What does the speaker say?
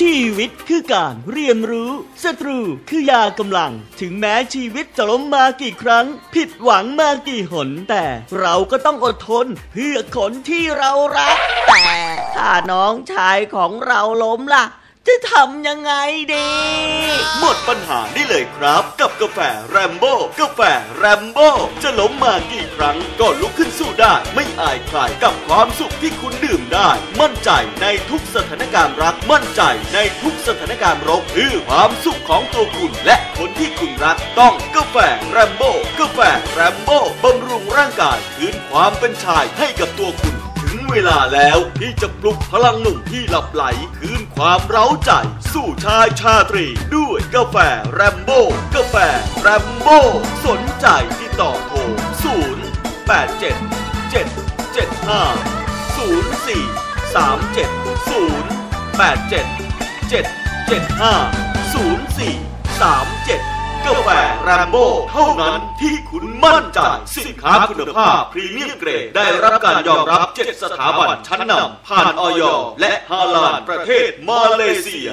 ชีวิตคือการเรียนรู้ศัตรูคือยากำลัง ถึงแม้ชีวิตจะล้มมากี่ครั้ง ผิดหวังมากี่หน แต่เราก็ต้องอดทนเพื่อคนที่เรารัก แต่ถ้าน้องชายของเราล้มล่ะ จะทำยังไงดี หมดปัญหาได้เลยครับ กับกาแฟแรมโบ้กาแฟแรมโบ้จะล้มมากี่ครั้งก็ลุกขึ้นสู้ได้ไม่อายใครกับความสุขที่คุณดื่มได้ มั่นใจในทุกสถานการณ์รัก มั่นใจในทุกสถานการณ์รบเพื่อความสุขของตัวคุณ และคนที่คุณรักต้องกาแฟแรมโบ้กาแฟแรมโบ้บำรุงร่างกายคืนความเป็นชายให้กับตัวคุณ ถึงเวลาแล้วที่จะปลุกพลังหนุ่มที่หลับไหล คืนความเร้าใจ สู่ชายชาตรี ด้วยกาแฟแรมโบ้กาแฟแรมโบ้สนใจที่ต่อโทร 0 8 7 7 7 5 0 4 3 7 0 8 7 7 7 5 0 4 3 7กาแฟ แรมโบ้เท่านั้นที่คุณมั่นใจ สินค้าคุณภาพพรีเมียมเกรด ได้รับการยอมรับเจ็ดสถาบันชั้นนำผ่านออยและฮาลานประเทศมาเลเซีย